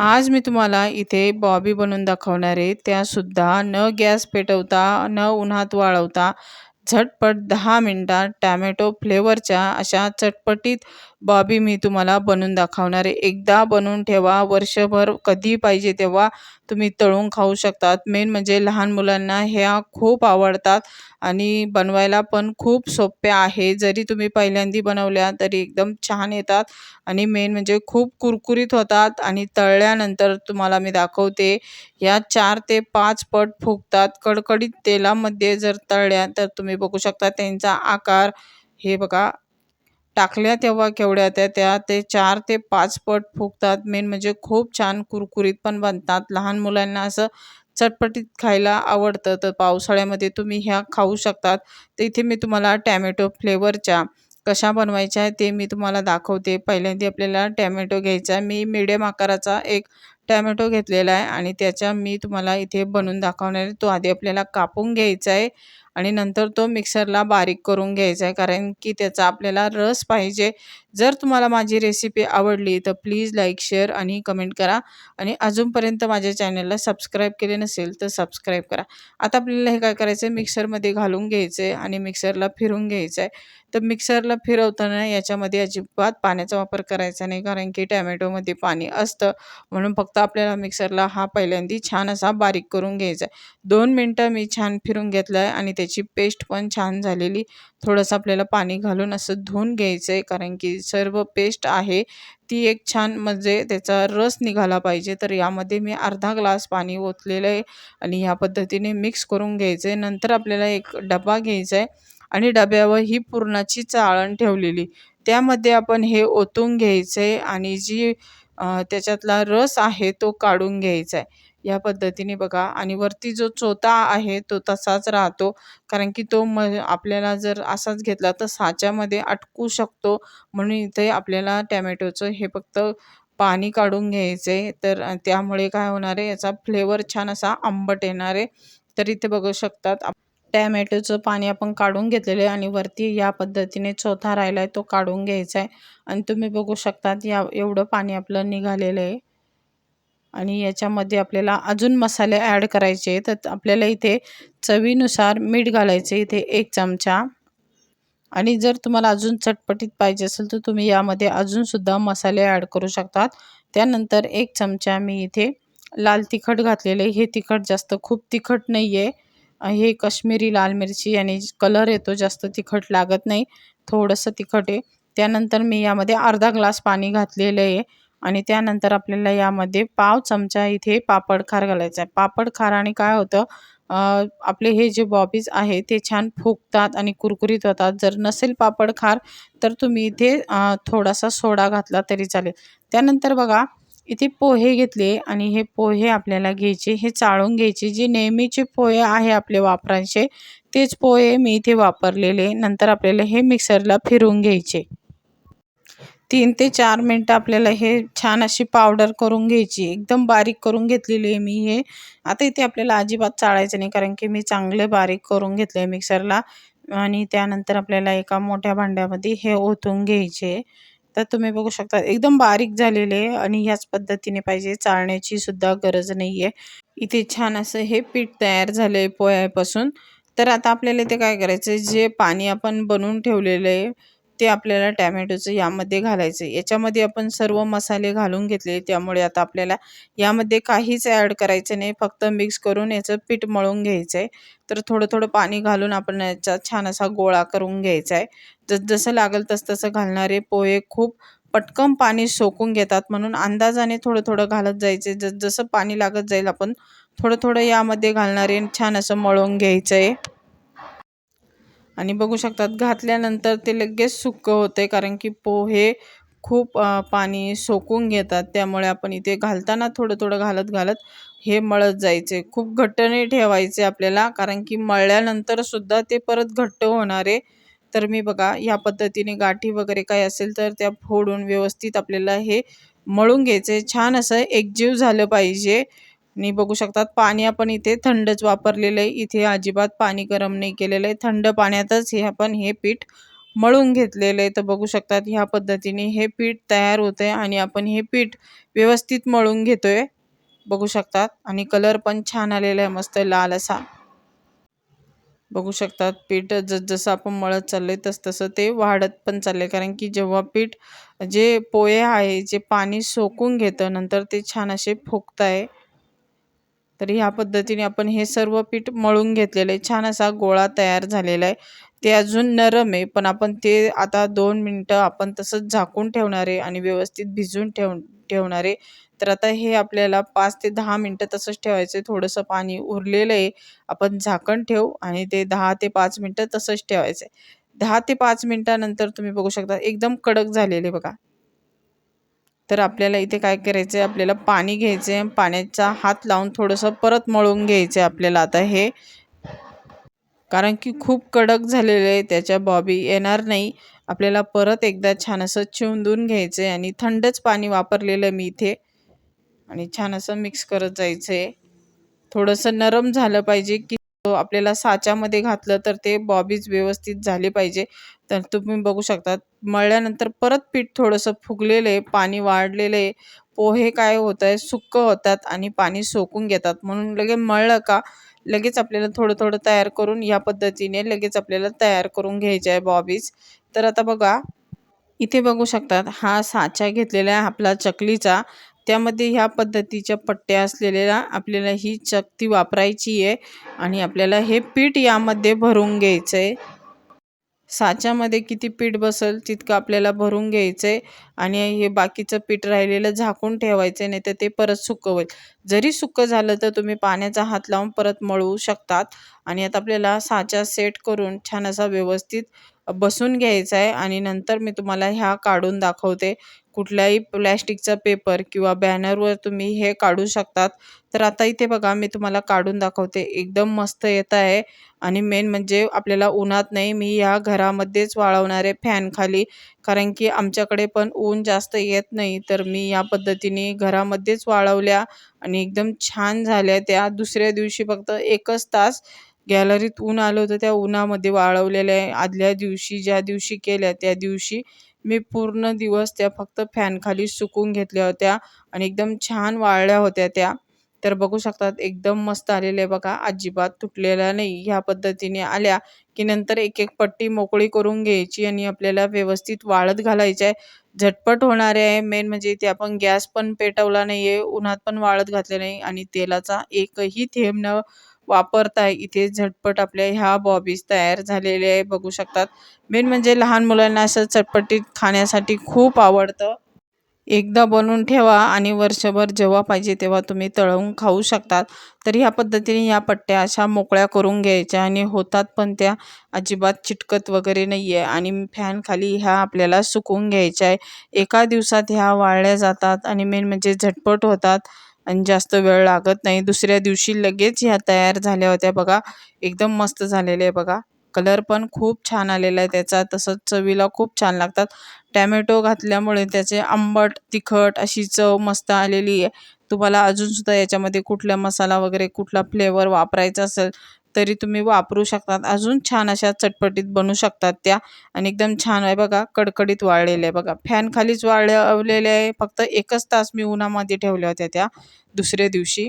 आज मी तुम्हाला इथे बॉबी बनवून दाखवणार आहे. त्यासुद्धा न गॅस पेटवता न उन्हात वाळवता झटपट दहा मिनटात टॅमॅटो फ्लेवरच्या अशा चटपटीत बॉबी मी तुम्हाला बनवून दाखवणार आहे. एकदा बनवून ठेवा. वर्षभर कधी पाहिजे तेव्हा तुम्ही तळून खाऊ शकतात. मेन म्हणजे लहान मुलांना ह्या खूप आवडतात आणि बनवायला पण खूप सोप्या आहे. जरी तुम्ही पहिल्यांदी बनवल्या तरी एकदम छान येतात आणि मेन म्हणजे खूप कुरकुरीत होतात आणि तळल्यानंतर तुम्हाला मी दाखवते. या चार ते पाच पट फुगतात. कडकडीत तेलामध्ये जर तळल्या तर तुम्ही बघू शकता त्यांचा आकार. हे बघा टाकल्या तेव्हा केवढ्या त्या त्या ते चार ते पाच पट फुगतात. मेन म्हणजे खूप छान कुरकुरीत पण बनतात. लहान मुलांना असं चटपटीत खायला आवडतं. तर पावसाळ्यामध्ये तुम्ही ह्या खाऊ शकतात. तर इथे मी तुम्हाला टॅमॅटो फ्लेवरच्या कशा बनवायच्या आहे ते मी तुम्हाला दाखवते. पहिल्यांदा आपल्याला टॅमॅटो घ्यायचा आहे. मी मिडियम आकाराचा एक टॅमॅटो घेतलेला आहे आणि त्याच्या मी तुम्हाला इथे बनवून दाखवणार आहे. तो आधी आपल्याला कापून घ्यायचा आहे. आणि नंतर तो मिक्सरला बारीक करून घ्यायचा आहे कारण की त्याचा आपल्याला रस पाहिजे. जर तुम्हाला माझी रेसिपी आवडली तर प्लीज लाईक शेअर आणि कमेंट करा. आणि अजूनपर्यंत माझ्या चॅनलला सबस्क्राईब केले नसेल तर सबस्क्राईब करा. आता आपल्याला हे काय करायचं आहे मिक्सरमध्ये घालून घ्यायचं आहे आणि मिक्सरला फिरून घ्यायचं आहे तर मिक्सरला फिरवताना याच्यामध्ये अजिबात पाण्याचा वापर करायचा नाही कारण की टॅमॅटोमध्ये पाणी असतं. म्हणून फक्त आपल्याला मिक्सरला हा पहिल्यांदी छान असा बारीक करून घ्यायचा आहे. दोन मिनटं मी छान फिरून घेतलं आहे आणि त्याची पेस्ट पण छान झालेली. थोडंसं आपल्याला पाणी घालून असं धुवून घ्यायचं आहे कारण की सर्व पेस्ट आहे. ती एक छान म्हणजे त्याचा रस निघाला पाहिजे. तर यामध्ये मी अर्धा ग्लास पाणी ओतलेलं आहे आणि ह्या पद्धतीने मिक्स करून घ्यायचं आहे नंतर आपल्याला एक डबा घ्यायचा आहे आणि डब्यावर ही पुरणाची चाळण ठेवलेली. त्यामध्ये आपण हे ओतून घ्यायचं आहे आणि जी त्याच्यातला रस आहे तो काढून घ्यायचा आहे या पद्धतीने बघा. आणि वरती जो चोथा आहे तो तसाच राहतो. कारण की तो म आपल्याला जर असाच घेतला तर साच्यामध्ये अटकू शकतो. म्हणून इथे आपल्याला टॅमॅटोचं हे फक्त पाणी काढून घ्यायचं. आहे तर त्यामुळे काय होणार आहे याचा फ्लेवर छान असा आंबट येणार आहे. तर इथे बघू शकतात टॅमॅटोचं पाणी आपण काढून घेतलेलं आहे. आणि वरती या पद्धतीने चौथा राहिला आहे तो काढून घ्यायचा आहे. आणि तुम्ही बघू शकतात या एवढं पाणी आपलं निघालेलं आहे. आणि याच्यामध्ये आपल्याला अजून मसाले ॲड करायचे तर आपल्याला इथे चवीनुसार मीठ घालायचे इथे एक चमचा. आणि जर तुम्हाला अजून चटपटीत पाहिजे असेल तर तुम्ही यामध्ये अजूनसुद्धा मसाले ॲड करू शकतात. त्यानंतर एक चमचा मी इथे लाल तिखट घातलेले हे तिखट जास्त खूप तिखट नाही आहे हे कश्मीरी लाल मिरची आणि कलर येतो जास्त तिखट लागत नाही. थोडंसं तिखट आहे. त्यानंतर मी यामध्ये अर्धा ग्लास पाणी घातलेलं आहे. आणि त्यानंतर आपल्याला यामध्ये पाव चमचा इथे पापड खार घालायचा आहे. पापड खाराने काय होतं? आपले हे जे बॉबीज आहे ते छान फुगतात आणि कुरकुरीत होतात. जर नसेल पापड खार तर तुम्ही इथे थोडासा सोडा घातला तरी चालेल. त्यानंतर बघा इथे पोहे घेतले आणि हे पोहे आपल्याला घ्यायचे हे चाळून घ्यायचे. जे नेहमीचे पोहे आहे आपले वापरायचे तेच पोहे मी इथे वापरलेले. नंतर आपल्याला हे मिक्सरला फिरवून घ्यायचे. तीन ते चार मिनटं आपल्याला हे छान अशी पावडर करून घ्यायची. एकदम बारीक करून घेतलेली आहे मी हे. आता इथे आपल्याला अजिबात चाळायचं नाही कारण की मी चांगले बारीक करून घेतले मिक्सरला आणि त्यानंतर आपल्याला एका मोठ्या भांड्यामध्ये हे ओतून घ्यायचे. तर तुम्ही बघू शकता एकदम बारीक झालेले आणि ह्याच पद्धतीने पाहिजे चाळण्याची सुद्धा गरज नाही आहे इथे छान असं हे पीठ तयार झालं आहे पोह्यापासून. तर आता आपल्याला इथे काय करायचं जे पाणी आपण बनवून ठेवलेलं आहे ते आपल्याला टॅमॅटोचं यामध्ये घालायचं आहे. याच्यामध्ये आपण सर्व मसाले घालून घेतले त्यामुळे आता आपल्याला यामध्ये काहीच ॲड करायचं नाही. फक्त मिक्स करून याचं पीठ मळून घ्यायचं आहे. तर थोडं थोडं पाणी घालून आपण याचा छान असा गोळा करून घ्यायचा आहे. जस जसं लागेल तसं तसं घालणारे पोहे खूप पटकन पाणी सोकून घेतात म्हणून अंदाजाने थोडं थोडं घालत जायचे. जस जसं पाणी लागत जाईल आपण थोडं थोडं यामध्ये घालणारे छान असं मळून घ्यायचं आहे. आणि बघू शकतात घातल्यानंतर ते लगेच सुक्क होते कारण की पोहे खूप पाणी सोकून घेतात. त्यामुळे आपण इथे घालताना थोडं थोडं घालत घालत हे मळत जायचे. खूप घट्ट नाही ठेवायचे आपल्याला कारण की मळल्यानंतर सुद्धा ते परत घट्ट होणारे तर मी बघा या पद्धतीने गाठी वगैरे काय असेल तर त्या फोडून व्यवस्थित आपल्याला हे मळून घ्यायचे. छान असं एकजीव झालं पाहिजे. आणि बघू शकतात पाणी आपण इथे थंडच वापरलेलं आहे. इथे अजिबात पाणी गरम नाही केलेलं आहे. थंड पाण्यातच हे आपण हे पीठ मळून घेतलेलं आहे. तर बघू शकतात ह्या पद्धतीने हे पीठ तयार होतं आहे आणि आपण हे पीठ व्यवस्थित मळून घेतोय. बघू शकतात आणि कलर पण छान आलेला आहे मस्त लाल असा. बघू शकतात पीठ जसं आपण मळत चाललंय आहे तसतसं ते वाढत पण चाललंय. कारण की जेव्हा पीठ जे पोहे आहे जे पाणी सोकून घेतं नंतर ते छान असे फुगत आहे तर ह्या पद्धतीने आपण हे सर्व पीठ मळून घेतलेलं आहे. छान असा गोळा तयार झालेला आहे. ते अजून नरम आहे पण आपण ते आता दोन मिनटं आपण तसंच झाकून ठेवणार आहे आणि व्यवस्थित भिजून ठेव ठेवणार आहे. तर आता हे आपल्याला पाच ते दहा मिनटं तसंच ठेवायचं आहे. थोडंसं पाणी उरलेलं आहे. आपण झाकण ठेवू आणि ते दहा ते पाच मिनटं तसंच ठेवायचं आहे. दहा ते पाच मिनटानंतर तुम्ही बघू शकता एकदम कडक झालेले बघा. तर आपल्याला इथे काय करायचं आहे आपल्याला पाणी घ्यायचं आहे पाण्याचा हात लावून थोडंसं परत मळून घ्यायचं आहे आपल्याला. आता हे कारण की खूप कडक झालेलं आहे. त्याच्या बॉबी येणार नाही. आपल्याला परत एकदा छान असं चिवून घ्यायचं आहे आणि थंडच पाणी वापरलेलं मी इथे. आणि छान असं मिक्स करत जायचं आहे थोडंसं नरम झालं पाहिजे की आपल्याला साच्यामध्ये घातलं तर ते बॉबीज व्यवस्थित झाले पाहिजे. तर तुम्ही बघू शकता मळल्यानंतर परत पीठ थोडंसं फुगलेलं आहे पाणी वाढलेलं आहे पोहे काय होत आहे सुक्कं होतात आणि पाणी सोकून घेतात. म्हणून लगेच मळलं का लगेच आपल्याला थोडं थोडं तयार करून या पद्धतीने लगेच आपल्याला तयार करून घ्यायचे आहे बॉबीज. तर आता बघा इथे बघू शकतात हा साचा घेतलेला आहे आपला चकलीचा. त्यामध्ये ह्या पद्धतीच्या पट्ट्या असलेल्या आपल्याला ही चकती वापरायची आहे आणि आपल्याला हे पीठ यामध्ये भरून घ्यायचं आहे साच्यामध्ये किती पीठ बसेल तितकं आपल्याला भरून घ्यायचं आहे आणि हे बाकीचं पीठ राहिलेलं झाकून ठेवायचं नाही तर ते परत सुकं होईल जरी सुकं झालं तर तुम्ही पाण्याचा हात लावून परत मळवू शकतात आणि आता आपल्याला साचा सेट करून छान असा व्यवस्थित बसून घ्यायचा आहे आणि नंतर मी तुम्हाला ह्या काढून दाखवते. कुठल्याही प्लॅस्टिकचा पेपर किंवा बॅनरवर तुम्ही हे काढू शकतात. तर आता इथे बघा मी तुम्हाला काढून दाखवते. एकदम मस्त येत आहे. आणि मेन म्हणजे आपल्याला उन्हात नाही मी ह्या घरामध्येच वाळवणारे फॅन खाली. कारण की आमच्याकडे पण ऊन जास्त येत नाही तर मी या पद्धतीने घरामध्येच वाळवल्या आणि एकदम छान झाल्या त्या. दुसऱ्या दिवशी फक्त एकच तास गॅलरीत ऊन आलं होतं त्या उन्हामध्ये वाळवलेल्या आदल्या दिवशी ज्या दिवशी केल्या त्या दिवशी मी पूर्ण दिवस त्या फक्त फॅनखाली सुकून घेतल्या होत्या आणि एकदम छान वाळल्या होत्या त्या. तर बघू शकतात एकदम मस्त आलेले बघा. अजिबात तुटलेल्या नाही ह्या पद्धतीने आल्या की नंतर एक एक पट्टी मोकळी करून घ्यायची आणि आपल्याला व्यवस्थित वाळत घालायची आहे. झटपट होणारे आहे मेन म्हणजे ते आपण गॅस पण पेटवला नाही आहे उन्हात पण वाळत घातले नाही आणि तेलाचा एकही थेंब न वापरताय इथे झटपट आपल्या ह्या बॉबीज तयार झालेल्या आहे बघू शकतात. मेन म्हणजे लहान मुलांना असं चटपटीत खाण्यासाठी खूप आवडतं. एकदा बनवून ठेवा आणि वर्षभर जेव्हा पाहिजे तेव्हा तुम्ही तळवून खाऊ शकतात. तर ह्या पद्धतीने या पट्ट्या अशा मोकळ्या करून घ्यायच्या आणि होतात पण त्या अजिबात चिटकत वगैरे नाही आहे आणि फॅन खाली ह्या आपल्याला सुकवून घ्यायच्या आहे. एका दिवसात ह्या वाळल्या जातात आणि मेन म्हणजे झटपट होतात. आणि जास्त वेळ लागत नाही. दुसऱ्या दिवशी लगेच ह्या तयार झाल्या होत्या बघा. एकदम मस्त झालेले आहे बघा. कलर पण खूप छान आलेला आहे त्याचा. तसंच चवीला खूप छान लागतात. टॅमॅटो घातल्यामुळे त्याचे आंबट तिखट अशी चव मस्त आलेली आहे. तुम्हाला अजूनसुद्धा याच्यामध्ये कुठला मसाला वगैरे कुठला फ्लेवर वापरायचा असेल तरी तुम्ही वापरू शकतात. अजून छान अशा चटपटीत बनू शकतात त्या. आणि एकदम छान आहे बघा कडकडीत वाळलेल्या आहे बघा. फॅन खालीच वाळवलेल्या आहे. फक्त एकच तास मी उन्हामध्ये ठेवल्या होत्या त्या दुसऱ्या दिवशी.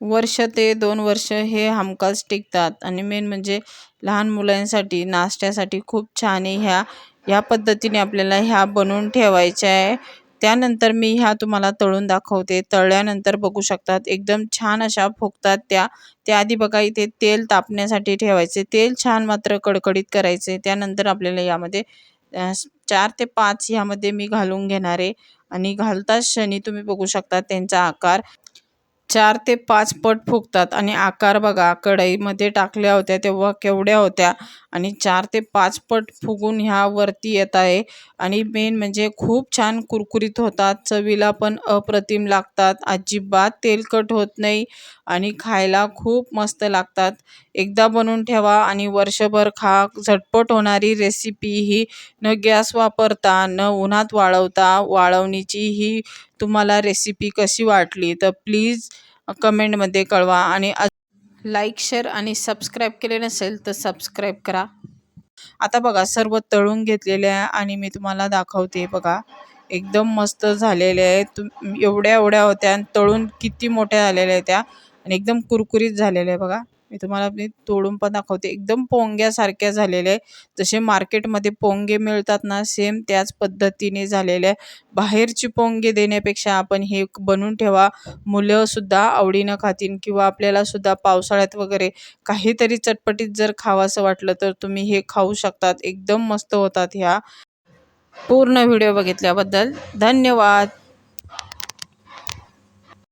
वर्ष ते दोन वर्ष हे हमखास टिकतात. आणि मेन म्हणजे लहान मुलांसाठी नाश्त्यासाठी खूप छान आहे ह्या. ह्या पद्धतीने आपल्याला ह्या बनवून ठेवायच्या आहे. त्यानंतर मी ह्या तुम्हाला तळून दाखवते. तळल्यानंतर बघू शकतात एकदम छान अशा फुगतात त्या. त्याआधी बघा इथे तेल तापण्यासाठी ठेवायचे. तेल छान मात्र कडकडीत करायचे. त्यानंतर आपल्याला यामध्ये चार ते पाच ह्यामध्ये मी घालून घेणार आहे. आणि घालताच क्षणी तुम्ही बघू शकता त्यांचा आकार चार ते पाच पट फुगतात. आणि आकार बघा कढईमध्ये टाकल्या होत्या तेव्हा केवढ्या होत्या. आणि चार ते पाच पट फुगून ह्या वरती येत आहे. आणि मेन म्हणजे खूप छान कुरकुरीत होतात. चवीला पण अप्रतिम लागतात. अजिबात तेलकट होत नाही आणि खायला खूप मस्त लागतात. एकदा बनवून ठेवा आणि वर्षभर खा. झटपट होणारी रेसिपी ही न गॅस वापरता न उन्हात वाळवता वाळवणीची ही तुम्हाला रेसिपी कशी वाटली? तर प्लीज कमेंटमध्ये कळवा आणि लाईक शेअर आणि सबस्क्राईब केले नसेल तर सबस्क्राईब करा. आता बघा सर्व तळून घेतलेले आहे आणि मी तुम्हाला दाखवते बघा. एकदम मस्त झालेले आहे तुम एवढ्या एवढ्या होत्या आणि तळून किती मोठ्या झालेल्या आहेत त्या. आणि एकदम कुरकुरीत झालेल्या आहे बघा. मी तुम्हाला मी तोडून पण दाखवते. एकदम पोंग्यासारख्या झालेल्या आहे जसे मार्केटमध्ये पोंगे मिळतात ना सेम त्याच पद्धतीने झालेले आहे बाहेरची पोंगे देण्यापेक्षा आपण हे बनवून ठेवा. मुलंसुद्धा आवडीनं खातील किंवा आपल्याला सुद्धा पावसाळ्यात वगैरे काहीतरी चटपटीत जर खावंसं वाटलं तर तुम्ही हे खाऊ शकतात. एकदम मस्त होतात ह्या. पूर्ण व्हिडिओ बघितल्याबद्दल धन्यवाद.